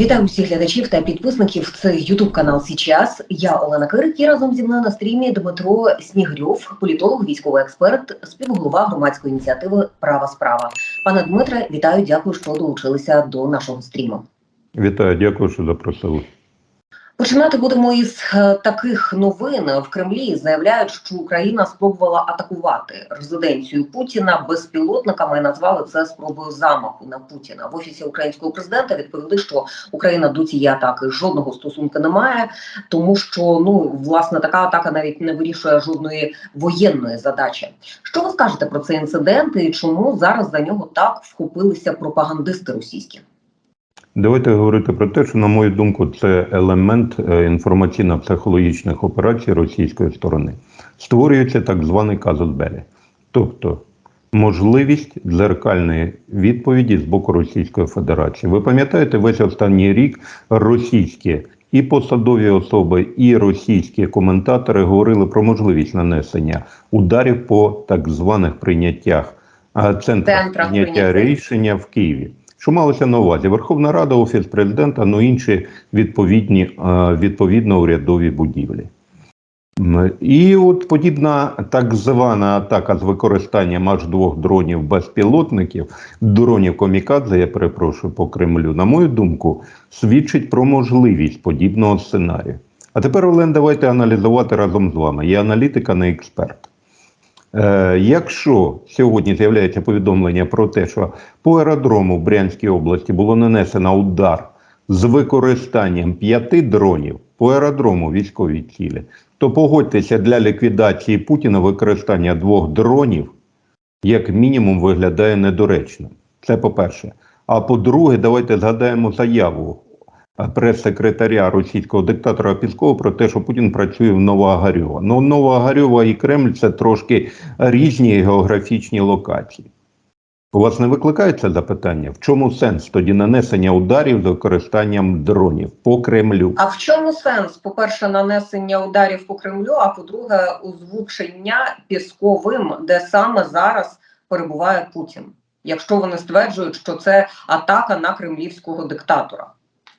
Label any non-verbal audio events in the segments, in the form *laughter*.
Вітаю всіх глядачів та підписників. Це Ютуб канал Січас. Я Олена Кирик і разом зі мною на стрімі Дмитро Снігрьов, політолог, військовий експерт, співголова громадської ініціативи Права справа. Пане Дмитре, вітаю, дякую, що долучилися до нашого стріму. Вітаю, дякую, що запросили. Починати будемо із е, таких новин в Кремлі. Заявляють, що Україна спробувала атакувати резиденцію Путіна безпілотниками. і Назвали це спробою замаху на Путіна. В офісі українського президента відповіли, що Україна до цієї атаки жодного стосунку не має, тому що ну власне така атака навіть не вирішує жодної воєнної задачі. Що ви скажете про цей інцидент і чому зараз за нього так вхопилися пропагандисти російські? Давайте говорити про те, що, на мою думку, це елемент е, інформаційно-психологічних операцій російської сторони. Створюється так званий казус белі. Тобто можливість дзеркальної відповіді з боку Російської Федерації. Ви пам'ятаєте, весь останній рік російські і посадові особи, і російські коментатори говорили про можливість нанесення ударів по так званих прийняттях а, центрах прийняття. рішення в Києві. Що малося на увазі? Верховна Рада, Офіс президента, ну інші відповідні е, відповідно урядові будівлі. І от подібна так звана атака з використанням аж двох дронів безпілотників, дронів комікадзе, я перепрошую по Кремлю, на мою думку, свідчить про можливість подібного сценарію. А тепер, Олен, давайте аналізувати разом з вами. Я аналітик, а не експерт. Е, якщо сьогодні з'являється повідомлення про те, що по аеродрому в Брянській області було нанесено удар з використанням п'яти дронів по аеродрому військовій цілі, то погодьтеся для ліквідації Путіна використання двох дронів як мінімум виглядає недоречним. Це по-перше. А по-друге, давайте згадаємо заяву прес-секретаря російського диктатора Піскова про те, що Путін працює в Новоагарьова. Ну, Новоагарьова і Кремль це трошки різні географічні локації. У вас не викликає це запитання? В чому сенс тоді нанесення ударів з використанням дронів по Кремлю? А в чому сенс? По-перше, нанесення ударів по Кремлю, а по-друге, озвучення Пісковим, де саме зараз перебуває Путін, якщо вони стверджують, що це атака на кремлівського диктатора.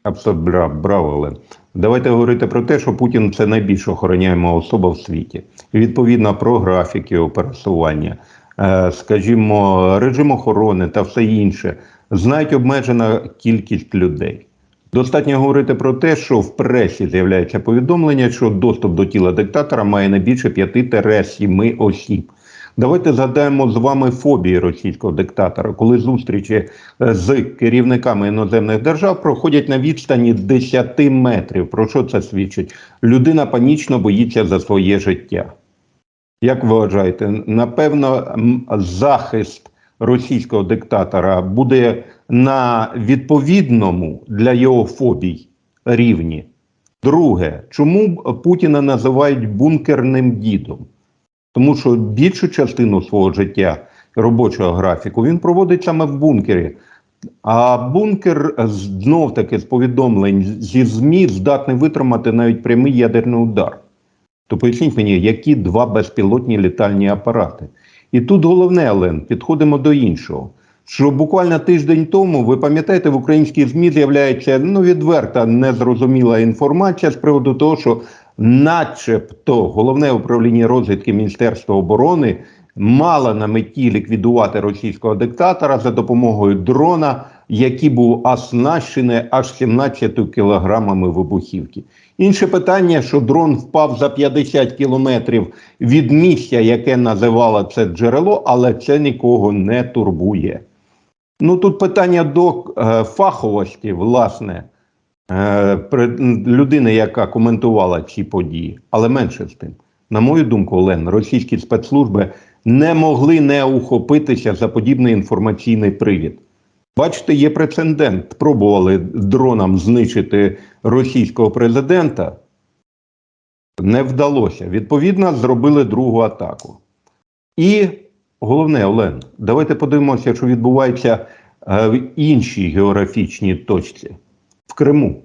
Абсолютно бра- браво, Олен. Давайте говорити про те, що Путін це найбільш охороняєма особа в світі. І відповідно про графіки його пересування, е, скажімо, режим охорони та все інше, знають обмежена кількість людей. Достатньо говорити про те, що в пресі з'являється повідомлення, що доступ до тіла диктатора має не більше 5-7 осіб. Давайте згадаємо з вами фобії російського диктатора, коли зустрічі е, з керівниками іноземних держав проходять на відстані 10 метрів. Про що це свідчить? Людина панічно боїться за своє життя. Як ви вважаєте, напевно, захист російського диктатора буде на відповідному для його фобій рівні? Друге, чому Путіна називають бункерним дідом? Тому що більшу частину свого життя робочого графіку він проводить саме в бункері. А бункер знов таки з повідомлень зі ЗМІ здатний витримати навіть прямий ядерний удар. То поясніть мені, які два безпілотні літальні апарати. І тут головне, Олен, підходимо до іншого. Що буквально тиждень тому, ви пам'ятаєте, в українській ЗМІ з'являється ну, відверта незрозуміла інформація з приводу того, що начебто головне управління розвідки Міністерства оборони мало на меті ліквідувати російського диктатора за допомогою дрона, який був оснащений аж 17 кілограмами вибухівки. Інше питання, що дрон впав за 50 кілометрів від місця, яке називало це джерело, але це нікого не турбує. Ну тут питання до е, фаховості, власне, людини, яка коментувала ці події, але менше з тим. На мою думку, Олен, російські спецслужби не могли не ухопитися за подібний інформаційний привід. Бачите, є прецедент. Пробували дроном знищити російського президента. Не вдалося. Відповідно, зробили другу атаку. І головне, Олен, давайте подивимося, що відбувається е, в іншій географічній точці в Криму.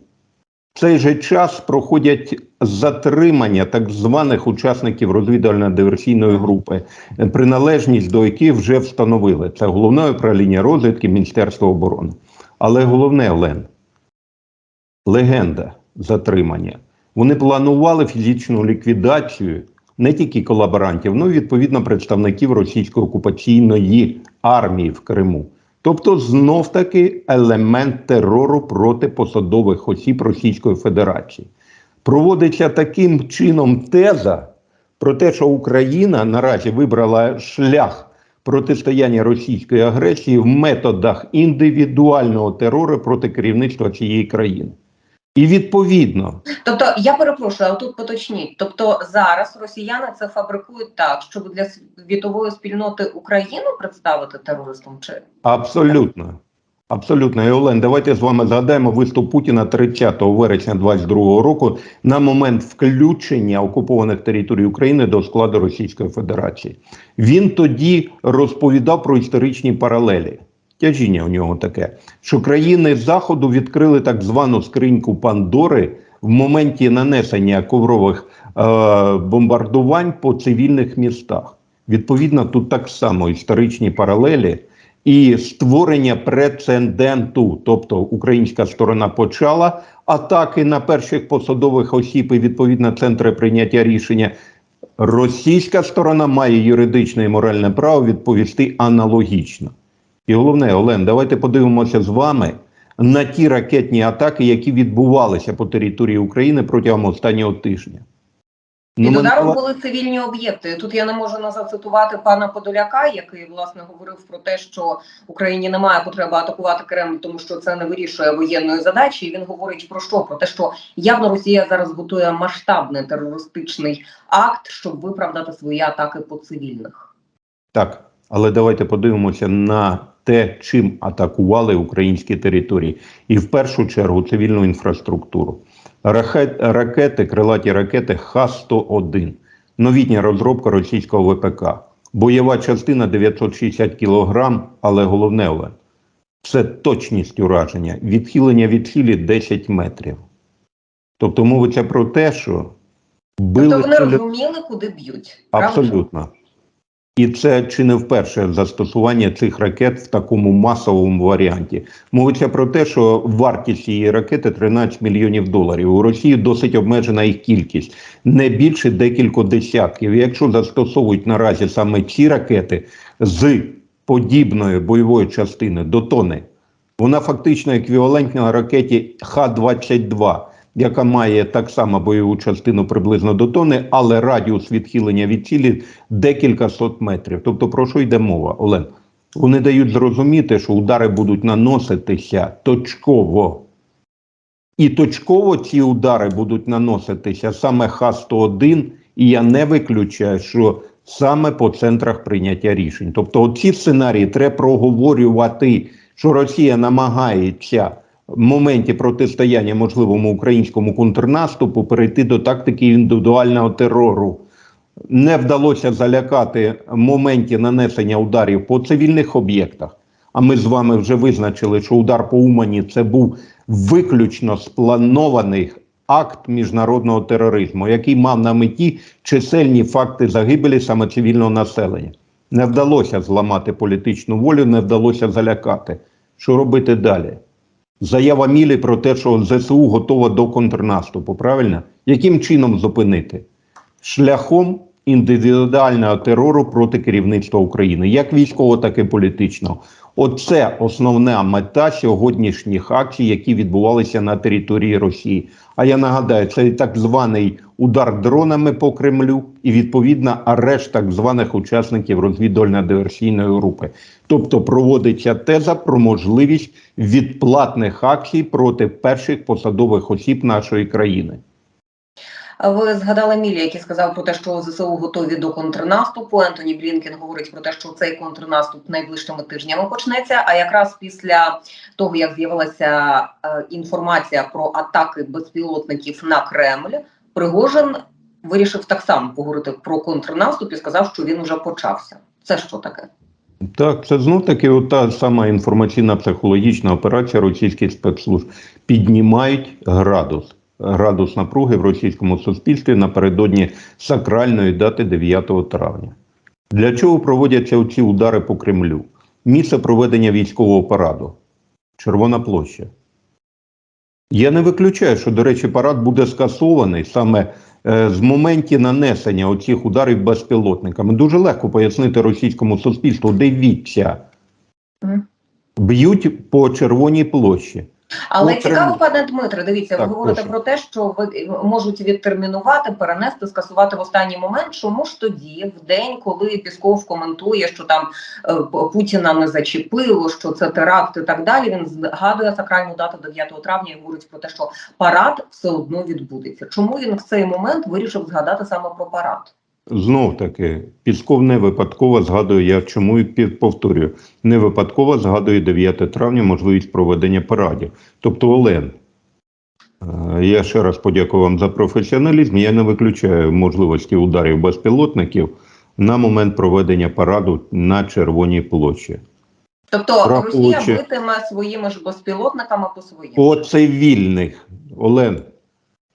В цей же час проходять затримання так званих учасників розвідувально-диверсійної групи, приналежність до яких вже встановили. Це головне управління розвідки Міністерства оборони. Але головне, Олен, легенда затримання. Вони планували фізичну ліквідацію не тільки колаборантів, але й відповідно представників російської окупаційної армії в Криму. Тобто, знов таки елемент терору проти посадових осіб Російської Федерації. Проводиться таким чином теза про те, що Україна наразі вибрала шлях протистояння російської агресії в методах індивідуального терору проти керівництва цієї країни. І відповідно, Тобто, я перепрошую, а тут поточніть. Тобто зараз росіяни це фабрикують так, щоб для світової спільноти Україну представити терористом чи абсолютно, абсолютно, І, Олен, давайте з вами згадаємо виступ Путіна 30 вересня 2022 року на момент включення окупованих територій України до складу Російської Федерації. Він тоді розповідав про історичні паралелі. Тяжіння у нього таке, що країни Заходу відкрили так звану скриньку Пандори в моменті нанесення коврових е, бомбардувань по цивільних містах. Відповідно, тут так само історичні паралелі і створення прецеденту. Тобто українська сторона почала атаки на перших посадових осіб і відповідно центри прийняття рішення. Російська сторона має юридичне і моральне право відповісти аналогічно. І головне, Олен, давайте подивимося з вами на ті ракетні атаки, які відбувалися по території України протягом останнього тижня. під Ну, ударом були цивільні об'єкти. Тут я не можу не зацитувати пана Подоляка, який власне говорив про те, що Україні немає потреби атакувати Кремль, тому що це не вирішує воєнної задачі. І він говорить про що? Про те, що явно Росія зараз готує масштабний терористичний акт, щоб виправдати свої атаки по цивільних. Так, але давайте подивимося на те, чим атакували українські території, і в першу чергу цивільну інфраструктуру. Ракети, крилаті ракети Х-101, новітня розробка російського ВПК, бойова частина 960 кг, але головне, Олег, це точність ураження, відхилення від цілі 10 метрів. Тобто мовиться про те, що били Тобто вони розуміли, куди б'ють. Абсолютно. І це чи не вперше застосування цих ракет в такому масовому варіанті. Мовиться про те, що вартість цієї ракети 13 мільйонів доларів. У Росії досить обмежена їх кількість, не більше декілька десятків. Якщо застосовують наразі саме ці ракети з подібною бойовою частиною до тони, вона фактично еквівалентна ракеті Х-22, яка має так само бойову частину приблизно до тони, але радіус відхилення від цілі декілька сот метрів. Тобто про що йде мова, Олен? Вони дають зрозуміти, що удари будуть наноситися точково. І точково ці удари будуть наноситися саме Х-101, і я не виключаю, що саме по центрах прийняття рішень. Тобто, ці сценарії треба проговорювати, що Росія намагається моменті протистояння можливому українському контрнаступу перейти до тактики індивідуального терору. Не вдалося залякати моменті нанесення ударів по цивільних об'єктах. А ми з вами вже визначили, що удар по Умані це був виключно спланований акт міжнародного тероризму, який мав на меті чисельні факти загибелі саме цивільного населення. Не вдалося зламати політичну волю, не вдалося залякати. Що робити далі? Заява Мілі про те, що ЗСУ готова до контрнаступу. Правильно? Яким чином зупинити? Шляхом індивідуального терору проти керівництва України, як військового, так і політичного. Оце основна мета сьогоднішніх акцій, які відбувалися на території Росії. А я нагадаю, це так званий удар дронами по Кремлю і відповідно арешт так званих учасників розвідувально-диверсійної групи. Тобто проводиться теза про можливість відплатних акцій проти перших посадових осіб нашої країни. Ви згадали Мілі, який сказав про те, що ЗСУ готові до контрнаступу. Ентоні Блінкен говорить про те, що цей контрнаступ найближчими тижнями почнеться. А якраз після того, як з'явилася е, інформація про атаки безпілотників на Кремль, Пригожин вирішив так само поговорити про контрнаступ і сказав, що він вже почався. Це що таке? Так, це знов таки та сама інформаційна психологічна операція російських спецслужб. Піднімають градус. Градус напруги в російському суспільстві напередодні сакральної дати 9 травня. Для чого проводяться ці удари по Кремлю? Місце проведення військового параду Червона площа. Я не виключаю, що, до речі, парад буде скасований саме е, з моменту нанесення оцих ударів безпілотниками. Дуже легко пояснити російському суспільству, дивіться, б'ють по червоній площі. Але Ну, цікаво, пане Дмитре, дивіться, Так, ви говорите прошу. про те, що ви можуть відтермінувати, перенести, скасувати в останній момент. Чому ж тоді, в день, коли Пісков коментує, що там е, Путіна не зачепило, що це теракт і так далі, він згадує сакральну дату 9 травня і говорить про те, що парад все одно відбудеться. Чому він в цей момент вирішив згадати саме про парад? Знов таки, Пісков не випадково згадує, я чому і повторюю, не випадково згадує 9 травня можливість проведення парадів. Тобто, Олен, е, я ще раз подякую вам за професіоналізм. Я не виключаю можливості ударів безпілотників на момент проведення параду на Червоній площі. Тобто Враховуючи- Росія битиме своїми ж безпілотниками по своїм. По цивільних, Олен,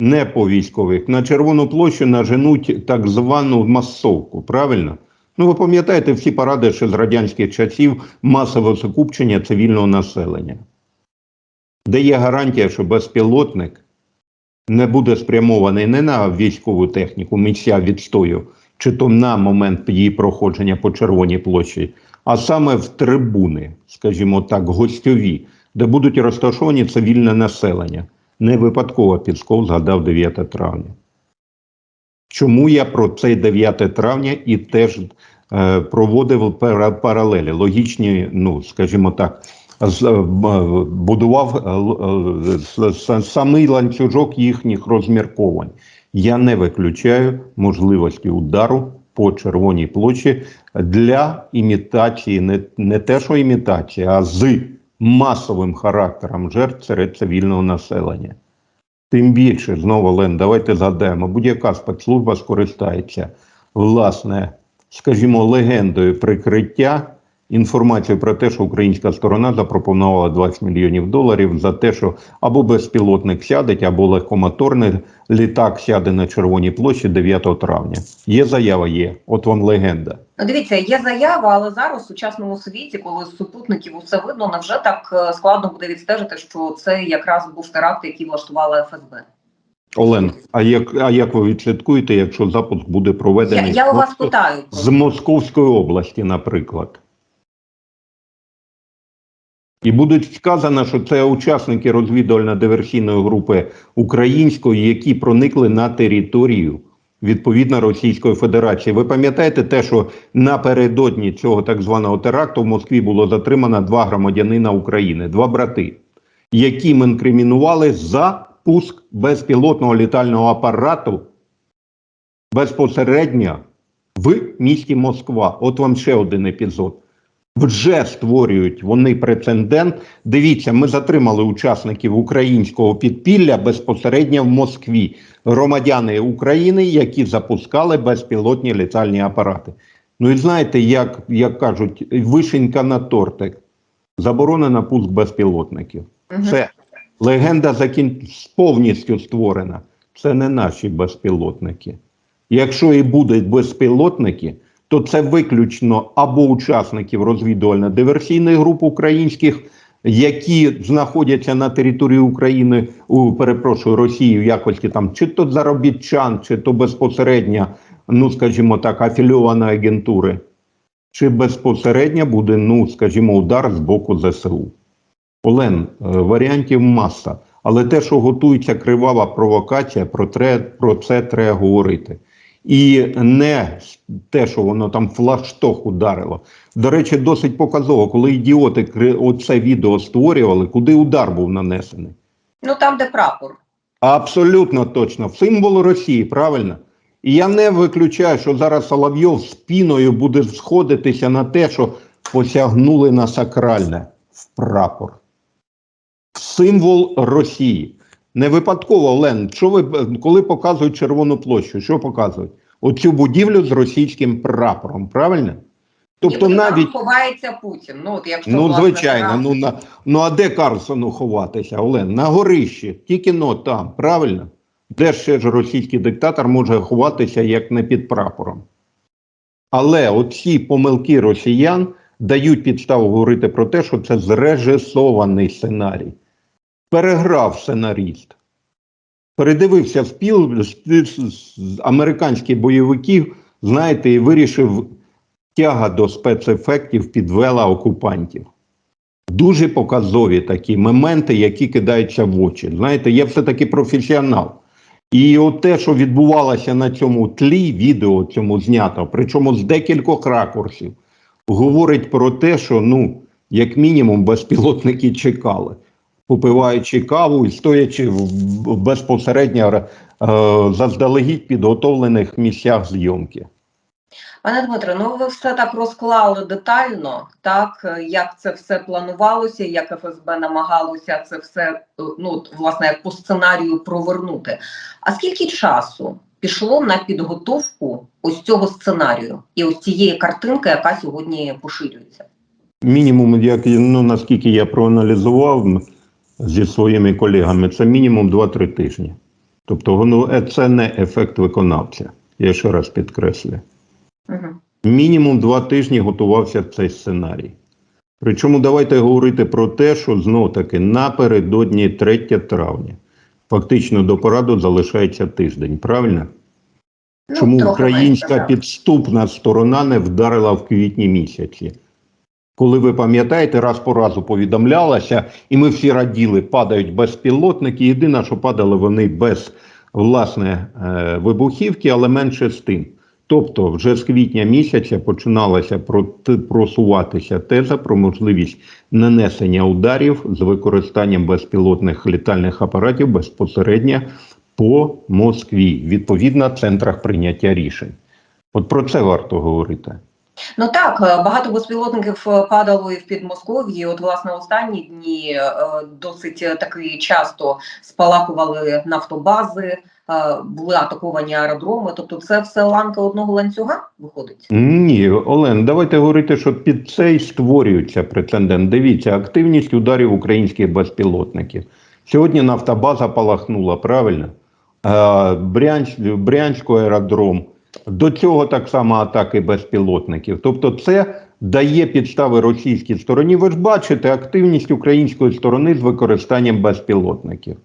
не по військових. На Червону площу наженуть так звану масовку, правильно? Ну, ви пам'ятаєте всі паради ще з радянських часів масове закупчення цивільного населення, де є гарантія, що безпілотник не буде спрямований не на військову техніку, місця відстою, чи то на момент її проходження по Червоній площі, а саме в трибуни, скажімо так, гостьові, де будуть розташовані цивільне населення. Не випадково Пісков згадав 9 травня. Чому я про цей 9 травня і теж е, проводив паралелі, логічні, ну, скажімо так, з- е, будував е, е, самий ланцюжок їхніх розмірковань. Я не виключаю можливості удару по Червоній площі для імітації, не, не те, що імітація, а з масовим характером жертв серед цивільного населення. Тим більше, знову Лен, давайте згадаємо, будь-яка спецслужба скористається, власне, скажімо, легендою прикриття інформацією про те, що українська сторона запропонувала 20 мільйонів доларів за те, що або безпілотник сядеть, або легкомоторний літак сяде на Червоній площі 9 травня. Є заява, є. От вам легенда. Ну, Дивіться, є заява, але зараз в сучасному світі, коли з супутників усе видно, невже так е, складно буде відстежити, що це якраз був теракт, який влаштувала ФСБ? Олен, а як, а як ви відслідкуєте, якщо запуск буде проведений я у вас питаю. з Московської області, наприклад? І буде сказано, що це учасники розвідувально-диверсійної групи української, які проникли на територію відповідно Російської Федерації. Ви пам'ятаєте те, що напередодні цього так званого теракту в Москві було затримано два громадянина України, два брати, яким інкримінували запуск безпілотного літального апарату безпосередньо в місті Москва. От вам ще один епізод. Вже створюють вони прецедент. Дивіться, ми затримали учасників українського підпілля безпосередньо в Москві. Громадяни України, які запускали безпілотні літальні апарати. Ну і знаєте, як, як кажуть, вишенька на тортик. Заборонена пуск безпілотників. Мгм. Все. Легенда закін... повністю створена. Це не наші безпілотники. Якщо і будуть безпілотники, то це виключно або учасників розвідувально-диверсійних груп українських, які знаходяться на території України, у перепрошую Росії в якості там чи то заробітчан, чи то безпосередньо, ну скажімо так, афільованої агентури, чи безпосередньо буде, ну скажімо, удар з боку ЗСУ. Олен, е, варіантів маса. Але те, що готується кривава провокація, про це треба говорити. І не те, що воно там флагшток ударило. До речі, досить показово, коли ідіоти оце відео створювали, куди удар був нанесений. Ну там, де прапор. Абсолютно точно. Символ Росії, правильно? І я не виключаю, що зараз Соловйов з піною буде сходитися на те, що посягнули на сакральне в прапор. Символ Росії. Не випадково, Олен, що ви коли показують Червону площу, що показують? Оцю будівлю з російським прапором, правильно? Тобто Ніби навіть ховається Путін. Ну от якщо Ну, власне, звичайно, ну на ну а де Карлсону ховатися, Олен? На горищі, тільки но там, правильно? Де ще ж російський диктатор може ховатися як не під прапором? Але оці помилки росіян дають підставу говорити про те, що це зрежисований сценарій. Переграв сценаріст. Передивився спіл американських бойовиків, знаєте, і вирішив тяга до спецефектів підвела окупантів. Дуже показові такі моменти, які кидаються в очі. Знаєте, я все-таки професіонал. І от те, що відбувалося на цьому тлі, відео цьому знято, причому з декількох ракурсів, говорить про те, що ну, як мінімум, безпілотники чекали, попиваючи каву і стоячи в безпосередньо е, заздалегідь підготовлених місцях зйомки. Пане Дмитре, ну ви все так розклали детально, так е, як це все планувалося, як ФСБ намагалося це все е, ну власне як по сценарію провернути. А скільки часу пішло на підготовку ось цього сценарію і ось цієї картинки, яка сьогодні поширюється? Мінімум, як ну наскільки я проаналізував зі своїми колегами, це мінімум 2-3 тижні. Тобто, е, це не ефект виконавця. Я ще раз підкреслюю. Угу. Мінімум два тижні готувався цей сценарій. Причому давайте говорити про те, що знов таки напередодні 3 травня. Фактично до пораду залишається тиждень, правильно? Чому Ну, українська підступна сторона не вдарила в квітні місяці? Коли ви пам'ятаєте, раз по разу повідомлялося, і ми всі раділи, падають безпілотники. Єдине, що падали вони без власне е, вибухівки, але менше з тим. Тобто, вже з квітня місяця починалася просуватися теза про можливість нанесення ударів з використанням безпілотних літальних апаратів безпосередньо по Москві, відповідно центрах прийняття рішень. От про це варто говорити. Ну так, е, багато безпілотників е, падало і в Підмосков'ї. От, власне, останні дні е, досить таки часто спалахували нафтобази, були атаковані аеродроми. Тобто, це все ланка одного ланцюга виходить. Ні, Олен, давайте говорити, що під це й створюється прецедент. Дивіться, активність ударів українських безпілотників. Сьогодні нафтобаза палахнула, правильно? Брянськ, Брянський аеродром. До цього так само атаки безпілотників. Тобто, це дає підстави російській стороні. Ви ж бачите активність української сторони з використанням безпілотників.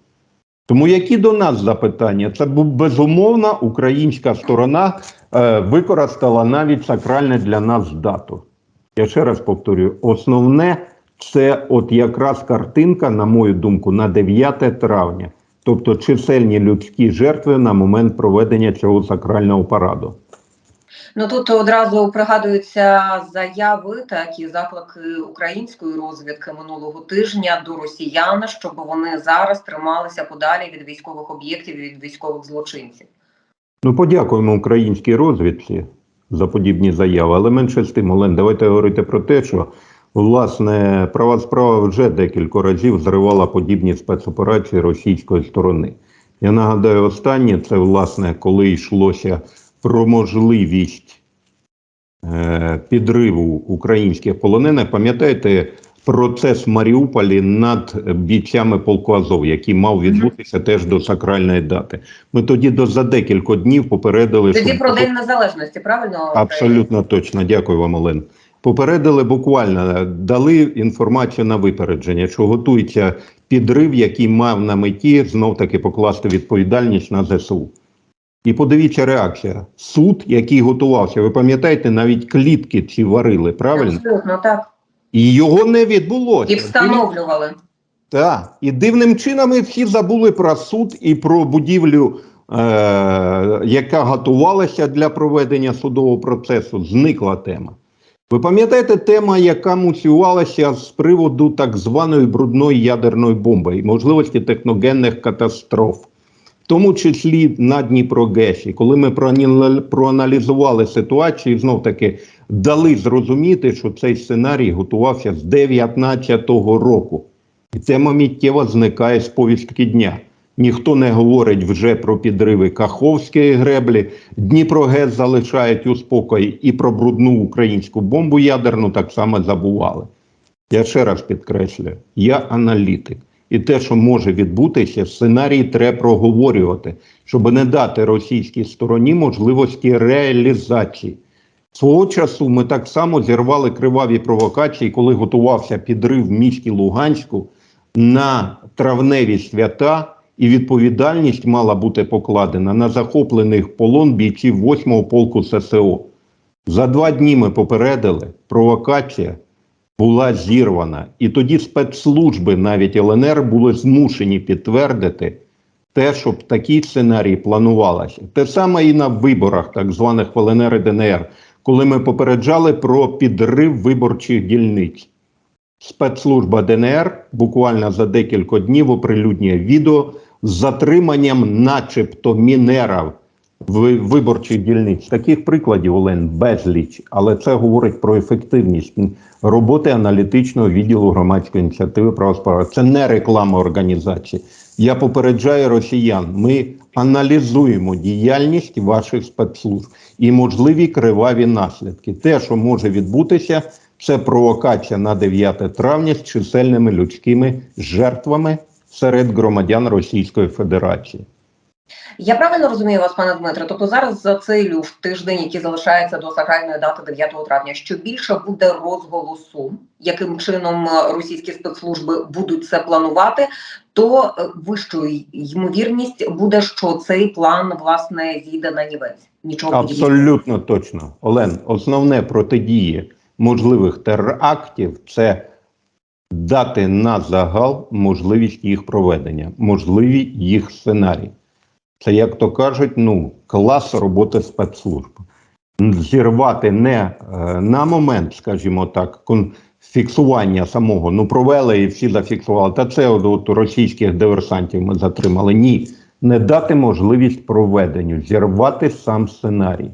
Тому які до нас запитання? Це безумовно українська сторона е, використала навіть сакральне для нас дату. Я ще раз повторюю: основне це от якраз картинка, на мою думку, на 9 травня, тобто чисельні людські жертви на момент проведення цього сакрального параду. Ну тут одразу пригадуються заяви, так і заклики української розвідки минулого тижня до росіян, щоб вони зараз трималися подалі від військових об'єктів і від військових злочинців. Ну, подякуємо українській розвідці за подібні заяви, але менше з тим, Олен, давайте говорити про те, що власне права справа вже декілька разів зривала подібні спецоперації російської сторони. Я нагадаю, останнє це власне коли йшлося про можливість е, підриву українських полонених. Пам'ятаєте процес в Маріуполі над бійцями полку Азов, який мав відбутися теж до сакральної дати. Ми тоді до за декілька днів попередили, Тоді що про День Незалежності, правильно? абсолютно точно. Дякую вам, Олен. Попередили буквально, дали інформацію на випередження, що готується підрив, який мав на меті знов таки покласти відповідальність на ЗСУ. І подивіться реакція. Суд, який готувався, ви пам'ятаєте, навіть клітки ці варили, правильно? Абсолютно так. І його не відбулося. І встановлювали. Так, і дивним чином ми всі забули про суд і про будівлю, е- яка готувалася для проведення судового процесу. Зникла тема. Ви пам'ятаєте тема, яка муціювалася з приводу так званої брудної ядерної бомби і можливості техногенних катастроф, в тому числі на Дніпрогесі, коли ми проаналізували ситуацію, знов таки дали зрозуміти, що цей сценарій готувався з 19-го року. І тема миттєво зникає з повістки дня. Ніхто не говорить вже про підриви Каховської греблі, Дніпрогес залишають у спокої і про брудну українську бомбу ядерну так само забували. Я ще раз підкреслюю, я аналітик. І те, що може відбутися, сценарій треба проговорювати, щоб не дати російській стороні можливості реалізації. Свого часу ми так само зірвали криваві провокації, коли готувався підрив в місті Луганську на травневі свята, і відповідальність мала бути покладена на захоплених полон бійців 8-го полку ССО. За два дні ми попередили, провокація була зірвана. І тоді спецслужби, навіть ЛНР, були змушені підтвердити те, щоб такий сценарій планувалося. Те саме і на виборах, так званих в ЛНР і ДНР, коли ми попереджали про підрив виборчих дільниць. Спецслужба ДНР буквально за декілька днів оприлюднює відео з затриманням, начебто, мінерів в виборчих дільниць. Таких прикладів Олен безліч, але це говорить про ефективність роботи аналітичного відділу громадської ініціативи права справи. Це не реклама організації. Я попереджаю росіян. Ми аналізуємо діяльність ваших спецслужб і можливі криваві наслідки. Те, що може відбутися, це провокація на 9 травня з чисельними людськими жертвами серед громадян Російської Федерації. Я правильно розумію вас, пане Дмитре? Тобто зараз за цей люфт тиждень, який залишається до сакральної дати 9 травня, що більше буде розголосу, яким чином російські спецслужби будуть це планувати, то вищою ймовірність буде, що цей план власне зійде на нівець. Нічого. Абсолютно точно. Олен, основне протидії можливих терактів це дати на загал можливість їх проведення, можливі їх сценарії. Це, як то кажуть, ну, клас роботи спецслужб. Зірвати не е, на момент, скажімо так, фіксування самого, ну провели і всі зафіксували. Та це от, от російських диверсантів ми затримали. Ні, не дати можливість проведенню, зірвати сам сценарій.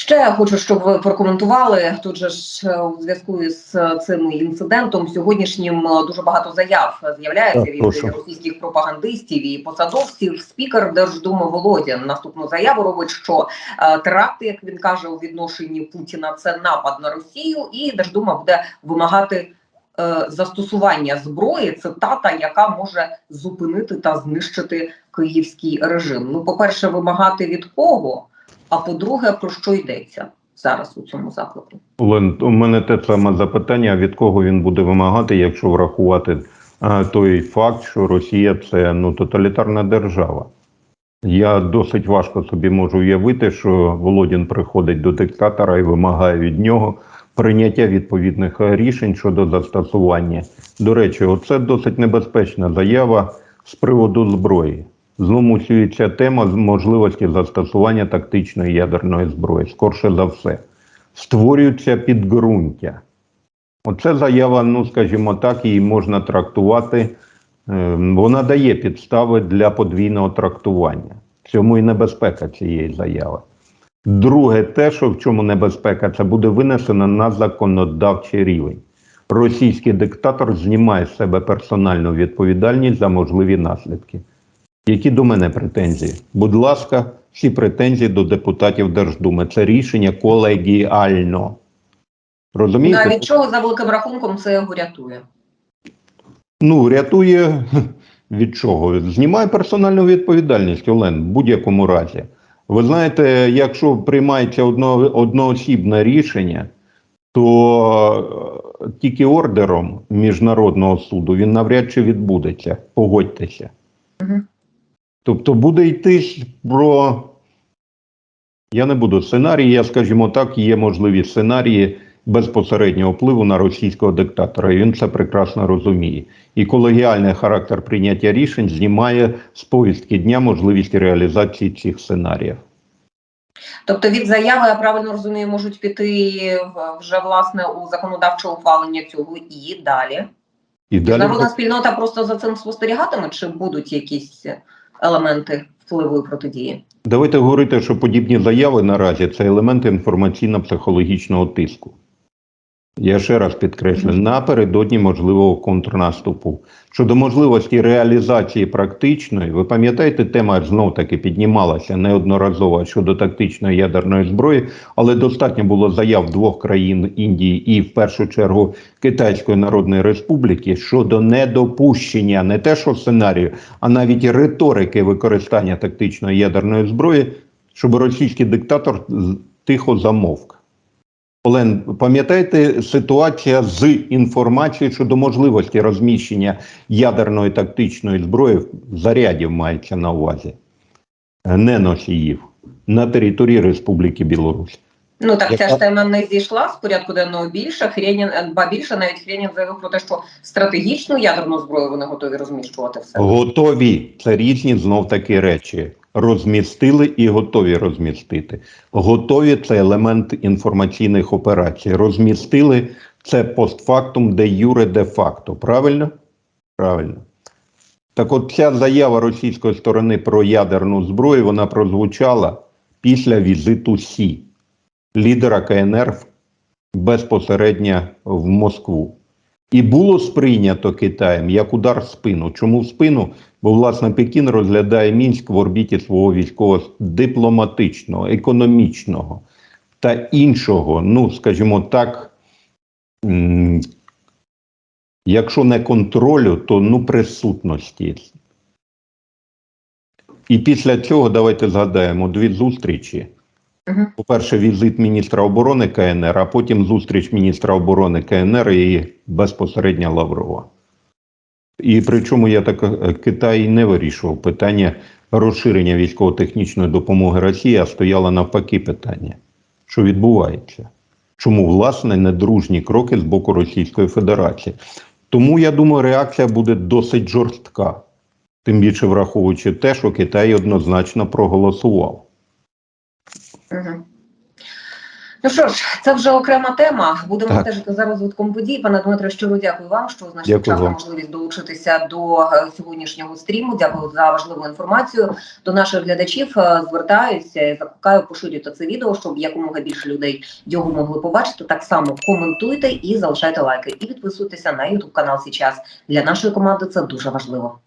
Ще я хочу, щоб ви прокоментували тут же ж е, у зв'язку із е, цим інцидентом. Сьогоднішнім е, дуже багато заяв з'являється від прошу. російських пропагандистів і посадовців. Спікер Держдуми Володін наступну заяву робить, що е, теракти, як він каже, у відношенні Путіна це напад на Росію, і Держдума буде вимагати. е, Застосування зброї цитата, яка може зупинити та знищити київський режим. Ну, по-перше, вимагати від кого? А по-друге, про що йдеться зараз у цьому заклику? Олен, у мене те саме запитання: від кого він буде вимагати, якщо врахувати а, той факт, що Росія це ну тоталітарна держава. Я досить важко собі можу уявити, що Володін приходить до диктатора і вимагає від нього прийняття відповідних е, рішень щодо застосування. До речі, оце досить небезпечна заява з приводу зброї. Зломусюється тема з можливості застосування тактичної ядерної зброї. Скорше за все, створюється підґрунтя. Оце заява, ну скажімо так, її можна трактувати. е, Вона дає підстави для подвійного трактування. В цьому і небезпека цієї заяви. Друге, те, що в чому небезпека, це буде винесено на законодавчий рівень. Російський диктатор знімає з себе персональну відповідальність за можливі наслідки. Які до мене претензії? Будь ласка, всі претензії до депутатів Держдуми. Це рішення колегіально. Розумієте? Навіть чого за великим рахунком це його рятує? Ну, рятує *laughs* від чого? Знімає персональну відповідальність, Олен, в будь-якому разі. Ви знаєте, якщо приймається одно, одноосібне рішення, то е, тільки ордером міжнародного суду він навряд чи відбудеться. Погодьтеся. Мгм. Тобто буде йтись про. Я не буду сценарії, я скажімо так, є можливі сценарії безпосереднього впливу на російського диктатора. І він це прекрасно розуміє. І колегіальний характер прийняття рішень знімає з повістки дня можливість реалізації цих сценаріїв. Тобто від заяви, я правильно розумію, можуть піти вже власне у законодавче ухвалення цього і далі. І далі Народна спільнота просто за цим спостерігатиме, чи будуть якісь елементи впливу і протидії? давайте говорити, що подібні заяви наразі це елементи інформаційно-психологічного тиску. Я ще раз підкреслю, напередодні можливого контрнаступу. Щодо можливості реалізації практичної, ви пам'ятаєте, тема знов таки піднімалася неодноразово щодо тактичної ядерної зброї, але достатньо було заяв двох країн Індії і в першу чергу Китайської Народної Республіки щодо недопущення не те, що сценарію, а навіть риторики використання тактичної ядерної зброї, щоб російський диктатор тихо замовк. Олен, пам'ятаєте ситуація з інформацією щодо можливості розміщення ядерної тактичної зброї, зарядів мається на увазі, е, не носіїв, на території Республіки Білорусь? Ну так ця ж тема не зійшла з порядку денного більше. Хренін, е, ба більше навіть Хренін заявив про те, що стратегічну ядерну зброю вони готові розміщувати все. Готові. Це різні знов таки речі. Розмістили і готові розмістити. Готові це елемент інформаційних операцій. Розмістили це постфактум, де юре, де факто. Правильно? Правильно. Так от ця заява російської сторони про ядерну зброю вона прозвучала після візиту Сі, лідера КНР безпосередньо в Москву. І було сприйнято Китаєм як удар в спину. Чому в спину? Бо власне Пекін розглядає Мінськ в орбіті свого військово дипломатичного, економічного та іншого, ну скажімо так, якщо не контролю, то ну присутності. І після цього давайте згадаємо дві зустрічі. Угу. По-перше, візит міністра оборони КНР, а потім зустріч міністра оборони КНР і безпосередньо Лаврова. І причому я так е, Китай не вирішував питання розширення військово-технічної допомоги Росії, а стояло навпаки питання, що відбувається. Чому власне недружні кроки з боку Російської Федерації? Тому я думаю, реакція буде досить жорстка, тим більше враховуючи те, що Китай однозначно проголосував. Угу. Ну що ж, це вже окрема тема. Будемо Так. стежити за розвитком подій. Пане Дмитре, щиро дякую вам, що знайшли час вам. можливість долучитися до е, сьогоднішнього стріму. Дякую за важливу інформацію. До наших глядачів е, звертаюся і закликаю поширювати це відео, щоб якомога більше людей його могли побачити. Так само коментуйте і залишайте лайки. І підписуйтеся на YouTube канал Січас. Для нашої команди це дуже важливо.